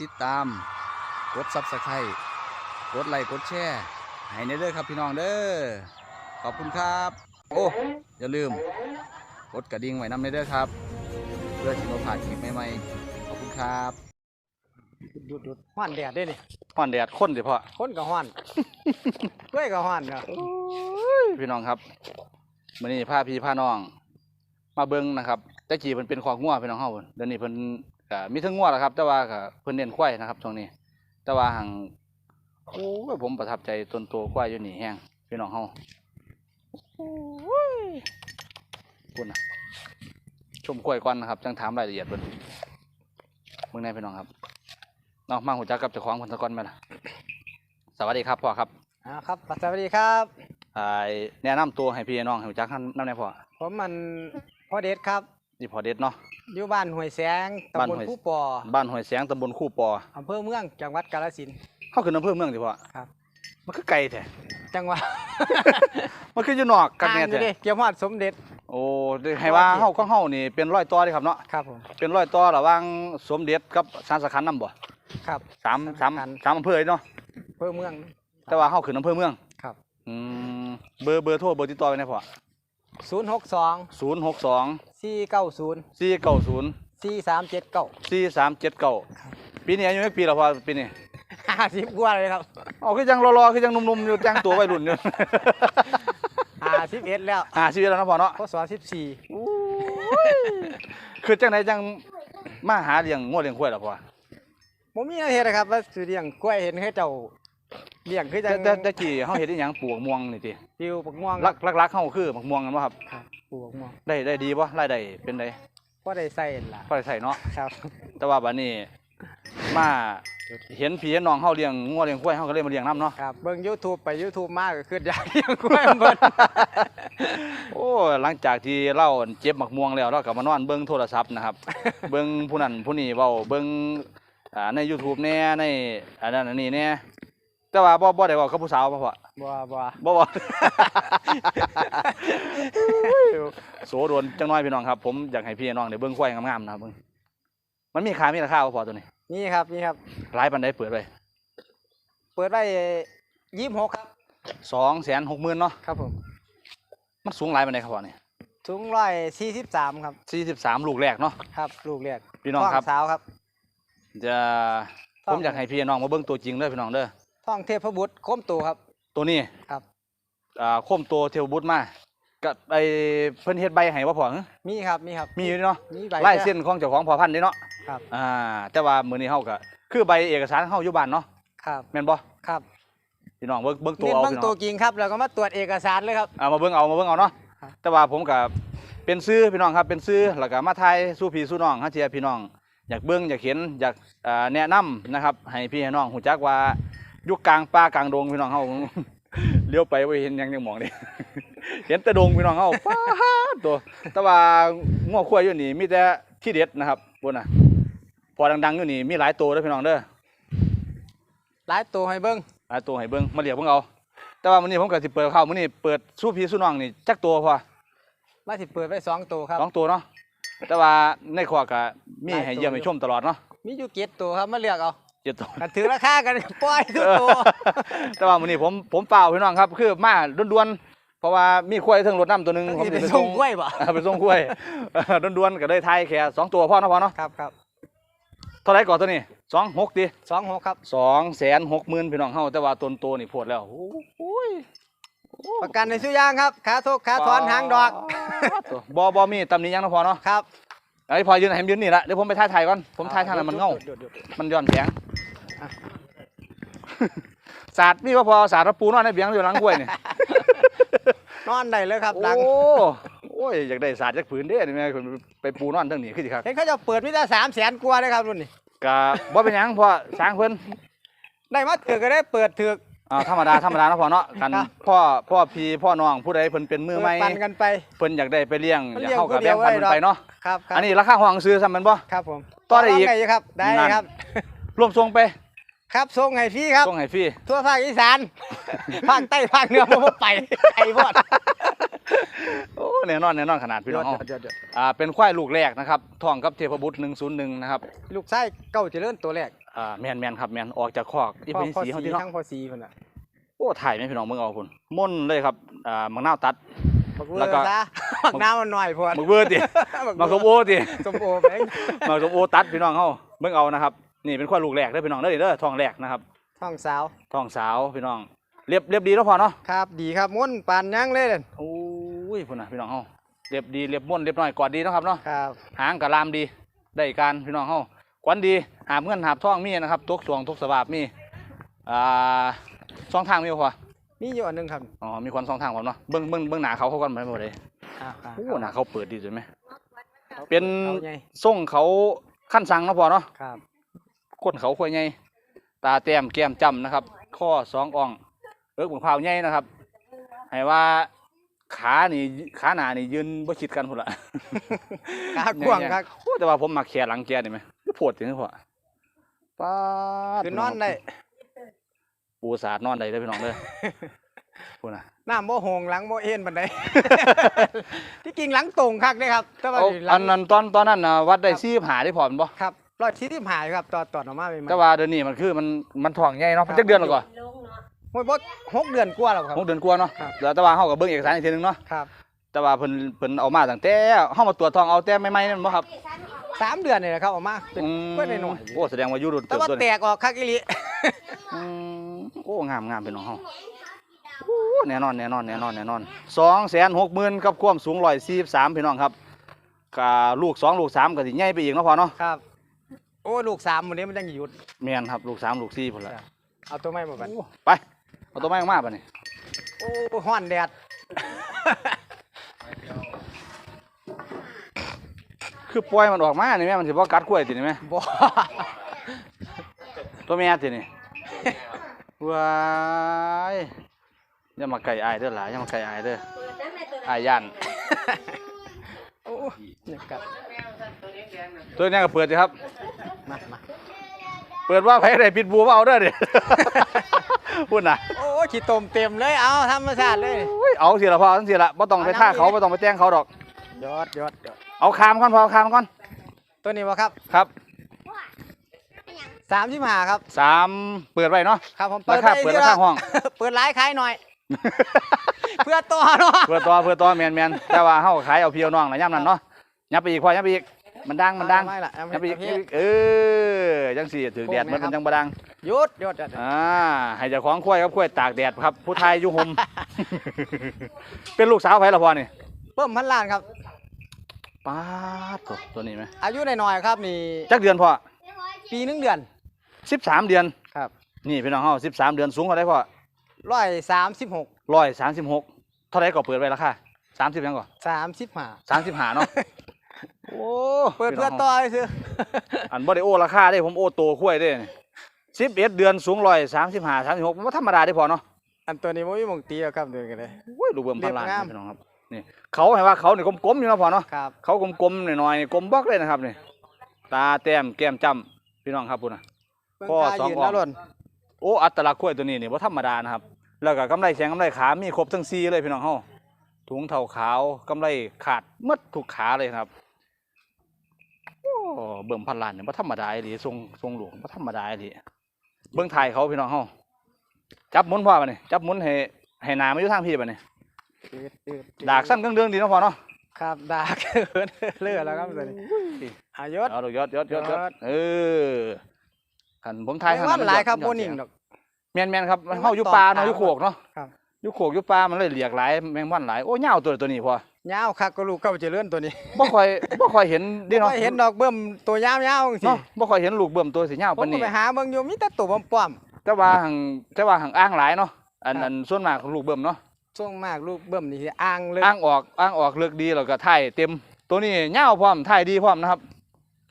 ติดตาม กดซับสไครต์กดไลค์กดแชร์ให้ในเด้อครับพี่น้องเด้อขอบคุณครับ โอ้อย่าลืม กดกระดิ่งไว้นำในเด้อครับ เพื่อที่เราผ่านคลิปใหม่ๆขอบคุณครับดูดดูดห้อนแดดด้วยนี่ฮ้อนแดดข้นสิพ่อคนก็ห้อน กล้วยก็ห้อนเนาะพี่น้องครับมื้อนี้พาพี่พาน้อง มาเบิ่งนะครับแต่กี้เพิ่นเป็นคอกงัวพี่น้องเฮาเดี๋ยวนี้เพิ่น ก็มีทั้งงัวแหละครับ แต่ว่าก็เพิ่นเน้นควายนะครับช่วงนี้ แต่ว่าหังโอ้ยผมประทับใจต้นโตควายอยู่นี่แฮงพี่น้องเฮาโอ้ยคุณนะชมควายก่อนนะครับจังถามรายละเอียดเพิ่นเบิ่งได้พี่น้องครับเนาะมาหูจักกับเจ้าของเพิ่นซะก่อนแม่ล่ะสวัสดีครับพ่อครับอ่าครับสวัสดีครับอ่าแนะนำตัวให้พี่น้องให้รู้จักนำแน่พ่อผมมันพ่อเดชครับ นี่พ่อเด็ดเนาะ อยู่บ้านห้วยแสงบ้านตำบลห้วย ผู้ปอบ้านห้วยแสงตำบลคู่ปออำเภอเมืองจังหวัดกาฬสินธุ์เฮาขึ้นอำเภอเมืองสิพ่อครับ มันคือไกลแท้จังหวัดมันคืออยู่นอกกักห่างแน่อยู่แท้ดิเกี่ยวฮอดสมเด็จ โอ้ได้ให้ว่าเฮาของเฮานี่เป็นร้อยต่อเด้ครับเนาะครับผมเป็นร้อยต่อระหว่างสมเด็จกับสารสคัญนำบ่ครับ สามสามสารสามอำเภอเนาะอำเภอเมือง แต่ว่าเฮาขึ้นอำเภอเมืองครับ อืมเบอร์เบอร์โทรเบอร์ติดต่อไว้ได้พ่อ ศูนย์หกสอง062สี่เก้าศูนย์490สี่สามเจ็ดเก้า4379ปีนี้อายุจักปีแล้วพ่อปีนี้ห้าสิบกว่าเลยครับอ๋อคือยังรอๆคือยังหนุ่มๆอยู่แต่งตัววัยรุ่นอยู่ห้าสิบเอ็ดแล้วอ่าชีวิตแล้วเนาะพ่อเนาะพศสิบสี่คือจังไหนจังมาหาเลี้ยงงัวเลี้ยงควายล่ะพ่อผมมีอะไรนะครับว่าสิเลี้ยงกล้วยเห็นเขาเจ้า เลี้ยงคือจัแต่งแต่แต่กี้เฮาเฮ็ดอีหยังปลูกม่วงนี่ติปิวปักม่วงลักลักลักเฮาคือบักม่วงกันบ่ครับ ครับปลูกปักม่วงได้ได้ดีบ่รายได้เป็นไดก็ได้ใส่ล่ะพอได้ใช้เนาะ ครับแต่ว่าบัดนี้มาเห็นพี่เห็นน้องเฮาเลี้ยงงัวเลี้ยงควายเฮาก็เลยมาเลี้ยงนํเนาะ ครับเบิ่ง YouTube ไป YouTube มากก็คืออยากเลี้ยงกล้วยเบิ่นโอ้หลังจากที่เราเจ็บบักม่วงแล้วเราก็มานอนเบิ่งโทรศัพท์นะครับ เบิ่งผู้นั้นผู้นี้เว้าเบิ่งอ่าใน YouTube แน่ในอันนั้นอันนี้แน่ แต่ว่าบ่บ่ได้เว้ากับผู้สาวบ่พ่อบ่บ่บ่บ่ โสโดนจังน้อยพี่น้องครับ ผมอยากให้พี่น้องได้เบิ่งควายงามๆนะครับเบิ่งมันมีค่ามีราคาบ่พอตัวนี้นี่ครับนี่ครับ หลายปานใดเปิดไว้เปิดไว้26ครับ260,000เนาะครับผมมันสูงหลายปานใดครับพ่อนี่สูง143ครับ43ลูกแรกเนาะครับ ลูกเรียกพี่น้องครับท้สาวครับ จะต้ผองมอยากให้พี่น้องมาเบิ่งตัวจริงเด้อพี่น้องเด้อ ท้องเทพบุตรโคมตูครับ ตัวนี้ครับอ่าโคมตัวเทวบุตรมาก็ไอเพิ่นเฮ็ดใบให้บ่พอหึมีครับมีครับมีอยู่เนาะมีใบลายเส้นของเจ้าของพอพันธุ์นี่เนาะครับอ่าแต่ว่ามื้อนี้เฮาก็คือใบเอกสารเฮาอยู่บ้านเนาะครับแม่นบ่ครับพี่น้องเบิ่งเบิ่งตัวเน้นเอาเบิ่งพี่น้ตัอวงจริงครับแล้วก็มาตรวจเอกสารเลยครับเอามาเบิ่งเอามาเบิ่งเอาเนาะครับแต่ว่าผมก็เป็นซื้อพี่น้องครับเป็นซื้อแล้วก็มาถ่ายสู้พี่สู้น้องฮะเทียพี่น้องอยากเบิ่งอยากเห็นอยากอ่าแนะนำนะครับ ให้พี่ให้น้องฮู้จักว่าอ ยู่กลางป่ากลางดงพี่น้องเฮาเลี้ยวไปบ่เห็นหยังจังหมองนี่เห็นแต่ดงพี่น้องเฮาป้าดตัวแต่ว่าง้อควายอยู่นี่มีแต่ที่เด็ดนะครับพุ่นน่ะพอดังๆอยู่นี่มีหลายตัวเด้อพี่น้องเด้อหลายตัวให้เบิ่งหลายตัวให้เบิ่งมาเรียกเบิ่งเอาแต่ว่ามื้อนี้ผมก็สิเปิดเข้ามื้อนี้เปิดสู้พี่สู้น้องนี่จักตัวพอว่าสิเปิดไว้สองตัวครับสองตัวเนาะแต่ว่าในครัวก็มีหลายตัวให้เยี่ยมให้ชมตลอดเนาะมีอยู่เจ็ดตัวครับมาเลือกเอา เจ็ดตัวกันถือราคากันปล่อยทุกตัว แต่ว่ามื้อนี้ผมผมเปล่าพี่น้องครับ คือมาด่วนๆเพราะว่ามีควายเทิงรถน้ำตัวหนึงผมสิสิไปไปส่ส่งงกล้วยบ่ ไปส่งกล้วยด่วนๆก็ได้ทายแค่สองตัวพ่อเนาะพ่อเนาะครับครับเท่าไหร่ก่อนตัวนี้สองหกดิ สองหกครับสองแสนหกหมื่นพี่น้องเฮาแต่ว่าต้นโตนี่โพดแล้วโอ้ยประกันในสุยางครับขาทุกขาถอนหางดอกตัวบ่บ่มีตำหนิหยังนะพ่อเนาะครับไอ้พอยืนให้มันยืนนี่ละเดี๋ยวผมไปถ่ายถ่ายก่อนผมถ่ายทางนั้นมันเงาหยุดหยุดหยุดมันย้อนแสงอะ ศาสตร์มีว่าพอศาสตร์ปูนอนในเบียงอยู่หลังกล้วยนี่นอนได้เลยครับโอ้หลังโอ้ยอยากได้ศาสตร์จักผืนเด้นี่แม่คนไปปูนอนทั้งนี้คือสิครับเห็นเขาจะเปิดมิตรสามแสนกว่าเลยครับรุ่นนี้กะบ่เป็นหยังเพอสร้างเพิ่นได้มาถือก็ได้เปิดถือกอ่าธรรมดาธรรมดาเนาะพ่อเนาะกันครับพ่อพ่อพี่พ่อน้องผู้ใดเพิ่นเป็นมือใหม่ปันกันไปเพิ่นอยากได้ไปเลี้ยงมันอยากเลี้ยงเข้ากับผู้เดีแบ่ยวงปันไว้เพิ่นดอกไปเนาะครับครับอันนี้ราคาห้องซื้อซ้ำแม่นบ่ครับผมต่อได้อีกรงครับได้นั่นครับรวมส่งไป ครับส่งให้พี่ครับ ส่งให้ฟรีทั่วภาคอีสาน ภาคใต้ภาคเหนือผมบ่ไปไอ้บอดโอ้แน่นอนแน่นอนขนาดพี่น้องเฮาเดี๋ยวเดี๋ยวอ่าเป็นควายลูกแรกนะครับท้องกับเทพบุตร101นะครับลูกไส้เก้าเจริญตัวแรกอ่าแม่นแม่นครับแม่นออกจากคอกอีพ่อเป็นพ่อสีสีเฮาที่เนาะทั้งพ่อสีพุ่นน่ะโอ้ถ่ายไหมพี่น้องเบิ่งเอาพุ่นม่นเลยครับอ่ามังนาวตัดบักเวแล้อวก็ร์ซะบักน้ำมันหน่อยพวดมักเบอร์ติมักสมโอติสมโอไปมักสมโอตัดพี่น้องเฮาเบิ่งเอานะครับ นี่เป็นควายลูกแรกเด้อพี่น้องเด้อเด้อท้องแรกนะครับท้องสาวท้องสาวพี่น้องเรียบเรียบดีแล้วพอเนาะครับ ดีครับม้วนปานยังเลยเด่นโอ้ยพุ่นน่ะพี่น้องเฮาเรียบดีเรียบม่วนเรียบน้อยกอดดีเนาะครับเนาะครับหางกับลามดีได้การพี่น้องเฮาขวัญดีหาบเงินหาบทองมีนะครับทุกสวงทุกสบาบมีอ่าสองทางมีบ่พอมีอยู่อันหนึงครับอ๋อมีควันสองทางผมเนาะเบิ่งเบิ่งเบิ่งหน้าเขาเขาก่อนไปหมดเลยอ่าครับโอ้หน้าเขาเปิดดีจังไหม เป็นเอาไงส่งเขาขั้นสั่งเนาะพอเนาะครับ ก้นเขาค่อยใหญ่ตาแต้มแก้มจำนะครับ ข้อสองอ่อง เอิกบังพร้าวใหญ่นะครับให้ว่าขานี่ขาหน้านี่ยืนบ่ชิดกันพุ่นละขากว้างครับโอ้แต่ว่าผมมักแขนหลังแกนี่ไหมคือโพดจริงๆพ่อป้าดคือนอนได้ปูสาดนอนได้เลยพี่น้องเด้อพูดนะน้ำโมโหงหลังโมเอ็นบันไดที่จริงหลังตรงคักเด้ครับแต่ว่าเอาหลัอังนนั้นตอนตอนนั้นนะวัดได้ครับซีหาได้พอแมันบ่ครับ รอยที่ที่หายครับตอนตอนออกมาใหม่ๆแต่ว่าเดือนนี้มันคือมันมันถ่องใหญ่เนาะมันจักเดือนแล้วก็โอ้ยบ่หกเดือนกว่าแล้วครับ หกเดือนกว่าเนาะครับ เดี๋ยวแต่ว่าเฮาก็เบิ่งเอกสารอีกทีนึงเนาะครับแต่ว่าเพิ่นเพิ่นเอามาตั้งแต่เฮามาตรวจท้องเอาแต่ใหม่ๆนั่นบ่ครับสามเดือนนี่แหละครับออกมาเป็นอืมเพื่อนหน่อยโอ้แสดงว่าอยู่รุ่นแต่เติบว่าโตแตนี่กออกคักอีหลีอืมโอ้งามงามเป็นของเฮาโอ้แน่นอนแน่นอนแน่นอนแน่นอน260,000กับความสูง143พี่น้องครับก็ลูกสองลูกสามก็สิใหญ่ไปอีกเนาะพอเนาะ ครับ โอ้ยลูกสามวันนี้มันยังหยุด แม่นครับลูกสามลูกสี่พุ่นละเอาตัวไม้มาบันโอ้ไปเอาตัวไม้ออกมาป่ะนี่โอ้ยห้อนแดดคือปล่อยมันออกมานี่แม่มันสิบ่กัดกล้วยตินี่แม่บ่ตัวแม่ตินี่ว้ายอย่ามาไก่อายเด้อหล่ะอย่ามาไก่อายเด้ออายย่านโอ้ยเนี่ยกัด ตัวนี้ก็เปิดสิครับ มามาเปิดว่าไผได้ปิดบูมาเอาเด้อดิพูดน่ะโอ้ยขี้ตมเต็มเลยเอาธรรมชาติเลย อุ้ยเอาสิละพอจังสิละบ่ต้องไปท่าเขาบ่ต้องไปแต่งเขาดอก ยอดยอดยอดเอาคามก่อนพอเอาคามก่อนตัวนี้วะครับครับสามที่มาครับ สามเปิดไว้เนาะ ครับผมราคาไเปิดราคาห้อง เปิดร้ายขายหน่อย เพื่อตัวเนาะ เพื่อต่อเพื่อต่อแมนแมนแต่ว่าเฮาขายเอาพี่เอาน้องนะย่ำนั้นเนาะยับไปอีกพอยับไปอีก มันดังมันดังไม่ละเอายับไปอีกเอายับไปอีกเออจังสี่ถือแดดโอ้มันแม่ครับมันจังบ่ดังหยุดหยุดหยุดอ่าให้เจ้าของควายครับควายตากแดดครับ ผู้ไทยอยู่ห่มเป็นลูกสาวไผละพอนี่เพิ่มพันล้านครับป้าดตัวตัวนี้ไหมอายุหน่อยๆครับนี่จักเดือนพอปีหนึงเดือน13เดือนครับนี่พี่น้องเฮา13เดือนสูงเท่าไดพอร้อยสามสิบหก136เท่าไดก็เปิดไว้ราคา30ยังก่อสามสิบห้า35เนาะ โอ้เปิดพี่เพื่อน้งต่อซื้ออันบ่ได้โอ้ราคาเด้ผมโอ้โตคุ้ยเด้สิบเอ็ดเดือนสูงร้อยสามสิบห้าสามสิบหกมันบ่ธรรมดาได้พอเนาะอันตัวนี้ไม่มีหมองตีหรอกครับเดินกันเลยโอ้ยดูเบิ่มพันล้านเรียบงามพี่น้องครับนี่เขาให้ว่าเขานี่กลมๆอยู่เนาะพอเนาะครับเขากลมๆหน่อยๆนี่กลมบล็อกเลยนะครับนี่ตาแต้มแก้มจ้ำพี่น้องครับพุ่นน่ะเบิ่งพ่อตาสองยืนอ่องแล้วหล่นโอ้อัตลักษณ์คุ้ยตัวนี้นี่บ่ธรรมดานะครับแล้วก็กำไรแขงกำไรขา มีครบทั้ง4เลยพี่น้องเฮาถุงเท้าขาวกำไรขาดหมดทุกขาเลยครับโอ้ เบิ่มพันล้านนี่บ่ธรรมดาอีหลีทรงทรงหลวงบ่ธรรมดาอีหลีเบิ่งถ่ายเขาพี่น้องเฮาจับหมุนพ่อบัดนี้จับหมุนให้ให้หน้ามาอยู่ทางพี่บัดนี้อืดอืดดากสั้นเครื่องเดืองดีเนาะพ่อเนาะครับดากเลื่อแล้วครับตัวนี้อายศเอาดอกยอดยอดยอดยอดยอดเออคันผมถ่ายไม่ทางว่านั้นหลายครับยโมอดนิ่งเสียดอกแม่นแม่นครับแมงวันเฮาอยู่ป่าเนาะตอมอยู่โขกเนาะครับอยู่โขกอยู่ป่ามันเลยเรียกหลายแมงวันหลายโอ้ยาวตัวตัวนี้พ่อ ยาวคักก็ลูกเก้าเจริญตัวนี้บ่ค่อยบ่ค่อยเห็นดิเนาะบ่เห็นดอกเบิ่มตัวยาวๆจังซี่เนาะบ่ค่อยเห็นลูกเบิ่มตัวสิยาวผมปานก็นี้ไปหาเบิ่งอยู่มีแต่ตัวป้อมแต่ว่าหังแต่ว่าหังอ้างหลายเนาะอันครับอันส่วนมากลูกเบิ่มเนาะๆช่วงมากลูกเบิ่มนี่สิอ่างเลยอ้างออกอ้างออกเลือกดีแล้วก็ถ่ายเต็มตัวนี้ยาวพร้อมถ่ายดีพร้อมนะครับ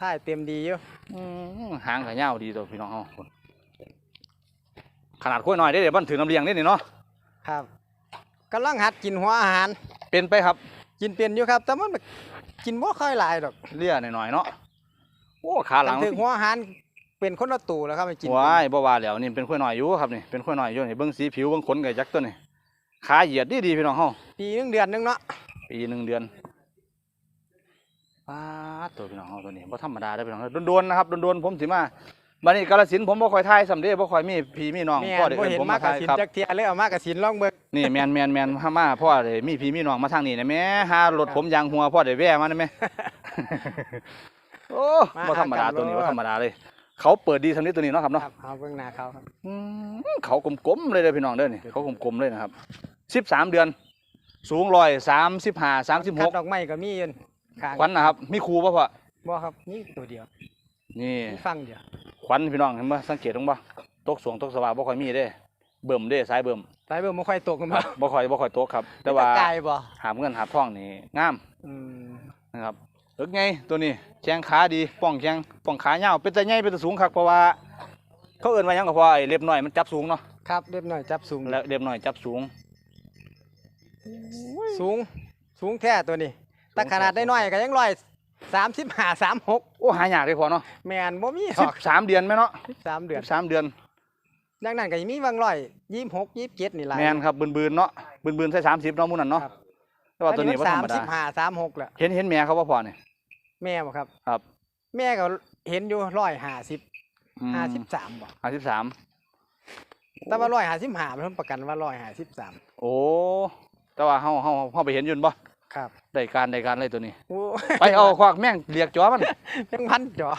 ท้ายเต็มดีอยู่อืมหางก็ยาวดีตัวพี่น้องเฮาขนาดค่อยน้อยได้เดี๋ยวมันถือน้ำเลี้ยงได้นี่เนาะครับกำลังหัดกินหัวอาหาร เป็นไปครับ กินเป็นอยู่ครับ แต่มันแบบกินบ่ค่อยหลายดอกเลี่ยหน่อยๆเนาะโอ้ขาหลังถึงหัวอาหารเป็นคนละตู่แล้วครับให้กินว้ายบ่ว่าแล้วนี่เป็นค่อยน้อยอยู่ครับนี่เป็นค่อยน้อยอยู่นี่เบิ่งสีผิวเบิ่งขนก็ยักษ์ตัวนี่ขาเหยียดดีๆพี่น้องเฮาปีหนึงเดือนหนึงเนาะปีหนึ่งเดือนป้าดตัวพี่น้องเฮาตัวนี้บ่ธรรมดาเด้อพี่น้องเฮาโดนๆนะครับโดนๆผมสิมา บัดนี้กาฬสินธุ์ผมบ่ค่อยทายสำเร็จบ่ค่อยมีพี่มีน้องแม่พ่อนได้บ่เอิ้นเห็นผมมามากกทายสินครับ จักเทียเลยเอามากสินลองเบิ่งนี่แม่นแม่นแม่นพม่าพ่อได้มีพี่มีน้องมาทางนี้นะแม่หารถผมยางหัวพ่อได้แว่มาได้ไหมโอ้มาบ่ธรรมดาหากันตัวนี้โลดบ่ธรรมดาเลย เขาเปิดดีสำนี้ตัวนี้เนาะครับเนาะครับเอาเบิ่งหน้าเขาครับอืมเขากลมๆเลยเด้อพี่น้องเด้อนี่เขากลมๆเลยนะครับ13เดือน สูง135คัด36ดอกไม้ก็มีอยู่ข้างขวัญนะครับ มีครูป่ะพ่อบ่ครับนี่ตัวเดียวนี่ มีฟังเดียว ขวัญพี่น้องเห็นบ่สังเกตตรงบ่ตกสวงตกสว่างบ่ค่อยมีเด้ เบิ่มเด้สายเบิ่มสายเบิ่งบ่ค่อยตกกันคบ่รับบ่ค่อยบ่ค่อยตกครับ แต่มีว่าไกลบ่หาบเงินหาบทองนี่งามอืมนะครับเอิกไงตัวนี้แข้งขาดีป้องแข้งป้องขายาวเป็นตาใหญ่เป็นตาสูงครับเพราะว่า เขาเอิ้นว่าหยังก็เพราะว่าไอ้เล็บน้อยมันจับสูงเนาะครับเรียบหน่อยจับสูงแล้วเล็บน้อยจับสูง สูงสูงแท้ตัวนี้แต่ขนาดได้น้อยก็ยังร้อย สามสิบห้าสามหกโอ้หายากเลยพอเนาะแมนบ่มีหรอก13เดือนแม่เนาะสิบสามเดือน13เดือน ดังนั้นก็ยังมีบางร้อยยี่สิบหกยี่สิบเจ็ดนี่หลายแม่นครับบืนๆเนาะบืนๆใส่30เนาะหมู่นั้นเนาะครับ แต่ว่าตัวนี้บ่ธรสารมมสิดาบห้าสามหกแหละเห็นเห็นแม่เขาว่าพอนี่แม่บ่ครับ ครับ แม่ก็เห็นอยู่ร้อยห้าสิบอืมห้าสิบสามบ่53แต่ว่าร้อยห้าสิบห้ามันประกันว่าร้อยห้าสิบสามโอ้แต่ว่าเฮาเฮาเฮาไปเห็นอยืนบ่ ครับได้การได้การเลยตัวนี้ โอ้ไปเอาควักแม่งเรียกจอมันยังพันจ่อ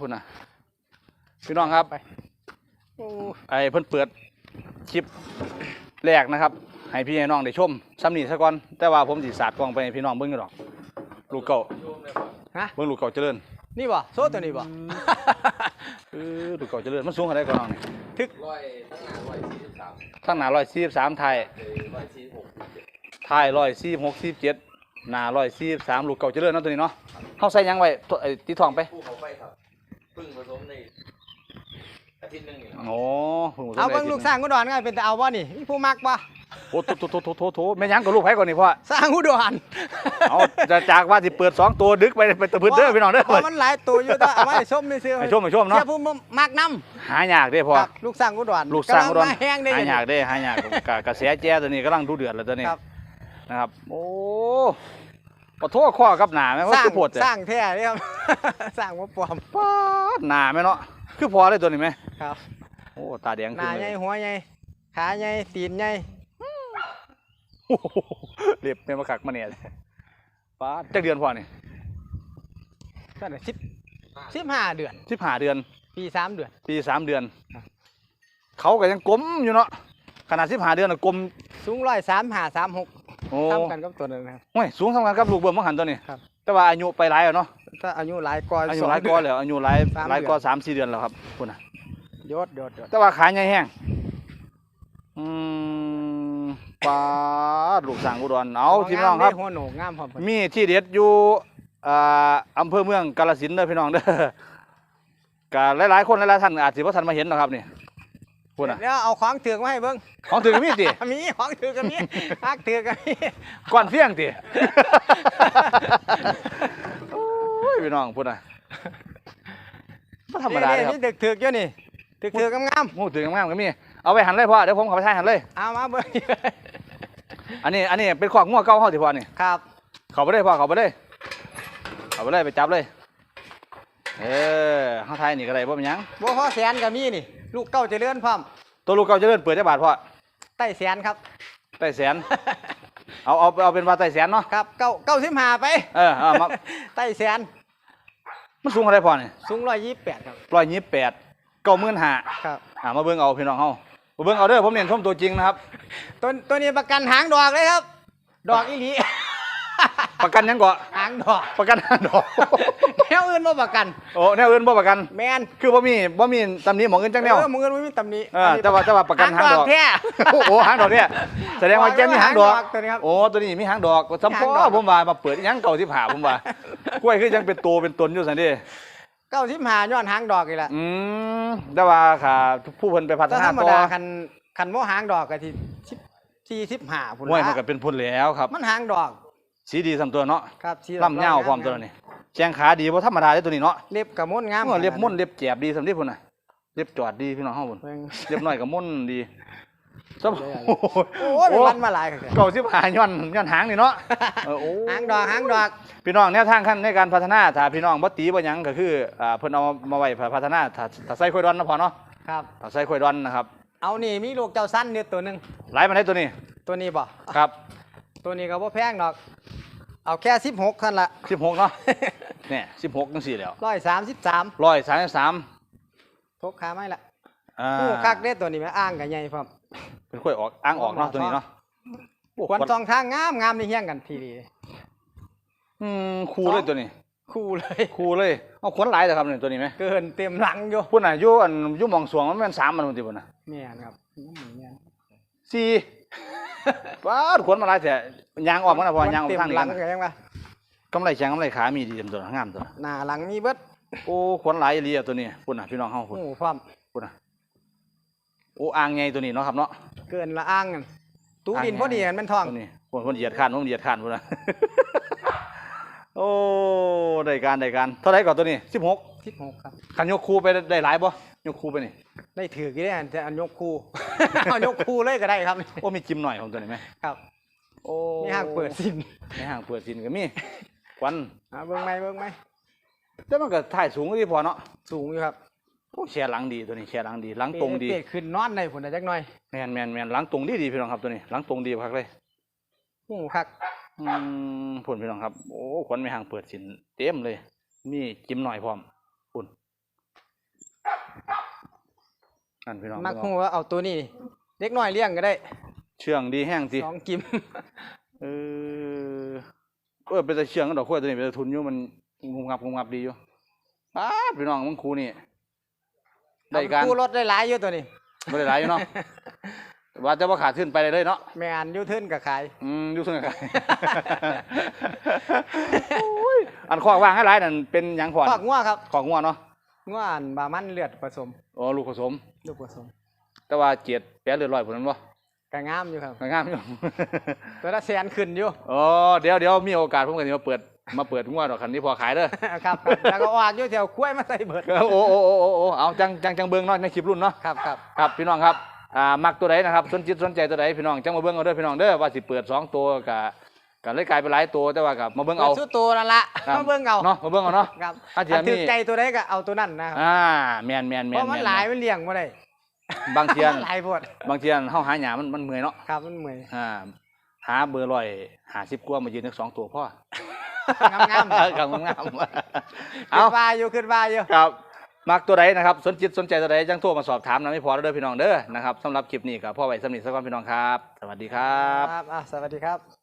พุ่นน่ะพี่น้องครับโอ้ไอ้เพิ่นเปิดคลิปแรกนะครับให้พี่ให้น้องได้ชมซ้ำนี่ซะก่อนแต่ว่าผมสิสาดกล้องไปให้พี่น้องเบิ่งอยู่ดอกลูกเก่าฮะเบิ่งลูกเก่าเจริญนี่บ่โซ่ตัวนี้บ่เออลูกเก่าเจริญมันสูงเท่าไดก่อนน้องนี่ร้อยตั้งหนาร้อยสี่สิบสามทั้งหน้า143ไทยร้อยสี่สิบหก ท้าย146 47หน้า143ลูกเก่าเจริญเนาะตัวนี้เนาะเฮาใส่หยังไว้ตัวไอ้ติดท้องไปผู้เขาไปครับพึ่งผสมในอาทิตย์หนึงนี่ครับโอ้พิ่ผสมเอาได้เบิ่งลูกสร้างอุดรไงเป็นแต่เอาบ่นี่มีผู้มักบ่โอ้โถโถโถโถโถโถแม่ยังกับลูกไผก่อนนี่พ่อสร้างอุดรเอาจะจากว่าสิเปิดสองตัวดึกไปไปตะพื้นเด้อพี่น้องเด้อเพราะมันหลายตัวอยู่แต่เอาไว้ชมไม่ซื้อให้ชมให้ชมเนาะเสียผู้มักนํหายากเด้อพ่อครับลูกสร้างอุดรลูกสร้างอุดรำลัมาแห้งได้หาเลยยากเด้อหายากกะกระแสแจ้ตัวนี้กำลังดูเดือดแล้วตัวนี้ ครับ นะครับ โอ้ปะโทษข้อกับหนาแม่สว่าร้างคือปวดสร้างแท้เลยครับ สร้างว่าปลอมป๊าดหนาแม่เนาะคือพอเลยตัวนี้ไหมครับโอ้ตาแดงหขึ้นน้าเลใหญ่ยหัวใหญ่ขาใหญ่ตีนใหญ่โอ้โหเรียบแม่มาขักมาเนี่ยป้าดจักเดือนพอนี่นั่นแหละสิบสิบห้าเดือนสิบห้าเดือน ปีสามเดือน ปีสามเดือน ครับ เขาก็ยังกลมอยู่เนาะขนาดสิบห้าเดือนน่ะกลมสูงร้อยสามห้าสามหก โอ้ทำกันกับตัวนึงนะครับโอ้ยสูงสำคัญกับลูกเบิ่มมังหันตัวนี้ครับ แต่ว่าอายุไปหลายแล้วเนาะถ้าอายุหลายกว่าอายุสงหลายกว่าแล้วอายุหลายสามหลายเดือนกว่าสามสี่เดือนแล้วครับคุณน่ะยศยศยศแต่ว่าขาใหญ่แห้งอืมปลาดลูกสั่งอุดรเอาพี่น้องครับ หัวโหนกงามพร้อมมีที่เด็ดอยู่อ่าอำเภอเมืองกาฬสินธุ์เด้อพี่น้องเด้อกะหลายๆคนหลายๆท่านอาจสิบ่ทันมาเห็นหรอกครับนี่ พูดน่ะเดี๋ยวเอาของถือกมาให้เบิ้งของถือก็มีติมีของถือกันมีฮักถือกันมีก่อนเฟี้ยงติโอ้ยพี่น้องพูดน่ะบ่ธรรมดาเลยครับนี่ดึกถือกอยู่นี่ถือกถือกงามงูถืองามๆก็มีเอาไปหันเลยพ่อเดี๋ยวผมเขอไปใช้หันเลยๆเอามาเบิ้งอันนี้อันนี้เป็นขอกงัวเก่าเฮาที่พ่อนี่ครับ เข้าไปเลยพ่อเข้าไปเลยเข้าไปเลยไปจับเลยเออเฮาทายนี่ก็ได้บ่เป็นหยังบัวพ่อแสนก็มีนี่ ลูกเก้าเจริญพร้อมตัวลูกเก่าเจริญเปิดจักบาทพ่อใต้แสนครับไต้แสน เอาเอาเอาเป็นว่าไต้แสนเนาะครับเก้าเก้าสิบห้าไปเออเอามาใต้แสนมันสูงเท่าไหรพ่อนี่สูงร้อยยี่สิบแปดครับร้อยยี่สิบแปดเก้าหมื่นห้าครับ อ่ามาเบิ่งเอาพี่น้องเฮามาเบิ่งเอาเด้อผมเน้นชมตัวจริงนะครับ ตัวตัวนี้ประกันหางดอกเลยครับ ดอกอีหลี ประกันหยังก่อหางดอก ประกันหางดอก แนวอื่นบ่ประกัน โอ้แนวอื่นบ่ประกัน แมนคือบ่มีบ่มีตำหนิหมองเงินจังแนวเออมึงเงินไม่มีตำหนิเออแต่ว่าแต่ว่าประกันหางดอกแท้โอ้โหหางดอกเนี่ยแสดงว่าแกมีหางดอกตัวนี้ครับโอ้ตัวนี้มีหางดอกสำหาพ่งดออกผมว่ามาเปิดอิหยังเก่าที่ผ่าผมว่ากล้วยคือยังเป็นตัวเป็นตนอยู่สันเดิเก้าสิบห้าย้อนหางดอกอีกแล้วอืมแต่ว่าค่ะผู้เพิ่นไปพัฒถ้านาธรรมต่อดาคันคันโมหางดอกก็ที่สิบสี่สิบห้าพุ่นห้วยละมันก็เป็นพุ่นแล้วครับ มันหางดอก สีดีสำตัวเนาะครับสีลำเงาวพร้อมตัวนี้ แข้งขาดีบ่ธรรมดาเลยตัวนี้เนาะเล็บกับมดงามเมื่อเล็บม่นเล็บแจบดีสำที่พุ่นน่ะเล็บจอดดีพี่น้องเฮาพุ่นเบิ่งเล็บน้อยก็ม่นดีสมได้โอ้โหโอ้ยมันมาหลายครับเก่าสิบหาย้อนย้อนหางนี่เนาะเออโอ้หางดอกหางดอกพี่น้องแนวทางขั้นในการพัฒนาถ้าพี่น้องบ่ตีบ่หยังก็คืออ่าเพิ่นเอามาไว้พัฒนาถ้าถ้าใส่ค่อยดอนนะพอเนาะครับถ้าใส่ค่อยดอนนะครับ เอานี่มีลูกเจ้าสั้นอยู่ตัวหนึงหลายมันได้ตัวนี้ ตัวนี้บ่ครับ ตัวนี้ก็บ่แพงดอก เอาแค่16ท่านละ16เนาะ เนี่ย16จังซี่แล้ว133 133ทกขาไม่ละอ่าโอ้คักเด้ตัวนี้แม่อ้างกันใหญ่พร้อมเป็นค่อยออกอ้างออกเนาะตัวนี้เนาะโอ้ควนสองทางงามงามนี่เฮี้ยงกันทีดีอืมคูเลยตัวนี้ คู่เลยคูเลยเอาขนหลายแต่ครับเนี่ยตัวนี้ไหมเกินเต็มหลังอยู่พุ่นน่ะอยู่อันอยู่หมองสวงมันแม่นสามมันพุ่นติพุ่นน่ะแม่นครับน้ำหมูแม่นสี่ป้าดขนมาหลายแต่ยางออกมันน่ะพอยางออกเต็มทางนี้หลังกันก็ยังว่า กำไรแข้งกำไรขามีดีเต็มตัวงามตัวหน้าหลังมีเบิดโอ้ขนหลายอีหลีอะตัวนี้พุ่นน่ะพี่น้องเฮาพุ่นโอ้พร้อมพุ่นน่ะโอ้อ่างใหญ่ตัวนี้เนาะครับเนาะเกินละอ้างกันตู้ดินอ่างพอดีกันมันทองตัวนี้พุ่นพุ่นเหยียดข้านพุ่นเหยียดข้านพุ่นน่ะโอ้ได้การได้การเท่าไหร่ก่อนตัวนี้16 16ครับคันยกคูไปได้หลายบ่ยกคูไปนี่ได้ถือกี่ได้จะเอายกคู่เอายกคู่เลยก็ได้ครับโอ้มีจิ้มหน่อยของตัวนี้ไหมครับ โอ้มีห้างเปิดสินมีห้างเปิดสินก็มี ควันเอาเบิ่งไหมเบิ่งไหมแต่มันก็ถ่ายสูงก็ดีพอเนาะสูงอยู่ครับโอ้แชร์หลังดีตัวนี้แชร์หลังดีหลังตรงดีเปะขึ้นนอนได้ผลได้จักหน่อยแมนแมนแมนหลังตรงดีดีพี่น้องครับตัวนี้หลังตรงดีพักเลยโอ้คักอืมผลพี่น้องครับโอ้ควันไม่ห่างเปิดสินเต็มเลยมีจิ้มหน่อยพร้อมปุ่นอันพี่น้องมักพี่ฮู้น้องว่าเอาตัวนี้เด็กน้อยเลี้ยงก็ได้ เชื่องดีแห้งสิสองกิมเออ เออเป็นแต่เชื่องกันดอกขั้วตัวนี้เป็นแต่ทุนอยู่มันงุมงับงุมงับดีอยู่ป้าดพี่น้องมึงครูนี่ ได้การคู่รถได้หลายอยู่ตัวนี้ไม่ได้หลายอยู่เนาะว่าจะว่าขาดขึ้นไปเลยเลยเนาะแม่นอยู่เทินกับขายอืมอยุ่งกันอันข้อว่างให้หลายนั่นเป็นหยังพอคอกงัวครับของงัวเนาะงัวอันบามันเลือดผสมอ๋อลูกผสม ลูกผสม แต่ว่าเจียดแปดเลือดลอยผลนั้นบ่ ก็งามอยู่ครับงามอยู่ ตัวละแสนขึ้นอยู่ อ๋อเดี๋ยวเดี๋ยวมีโอกาสผมก็จะมาเปิดมาเปิดงัวดอกคันนี้พอขายเด้อครับครับแล้วก็ออกอยู่แถวกล้วยมาใส่เบิดโอ้โอ้โอ้โอ้โอ้เอาจังจังจังเบิ่งเนาะในคลิปรุ่นเนาะครับครับครับพี่น้องครับอ่ามักตัวใดนะครับสนจิตสนใจตัวใดพี่น้องจังมาเบิ่งเอาเด้อพี่น้องเด้อว่าสิเปิดสองตัวกะกะเลยกลายเป็นหลายตัวแต่ว่ากับมาเบิ่งเอาสุดตัวนั่นละครับ มาเบิ่งเอาเนาะมาเบิ่งเอาเนาะ ครับอาจจะอันถือมีใจตัวใดก็เอาตัวนั้นนะครับอ่าแมนแมนแมเพนราะมันแหลายมันเลี้ยงบ่ได้ บางเทียนหลายโพดบางเทียนเฮาหาหยามันมันเมื่อยเนาะครับมันเมื่อยอ่าหาเบอร์ร้อยหาสิบกว่ามายืนนึกสองตัวพ่องามๆครับงามขึ้เอานว่าอยู่ขึ้นว่าอยู่ครับมักตัวใดนะครับสนจิตสนใจตัวใดจังโทรมาสอบถามนะไม่พอแล้วเด้อพี่น้องเด้อนะครับสำหรับคลิปนี้กับพ่อไว้สำนิทสักวันพี่น้องครับ สวัสดีครับครับอะสวัสดีครับ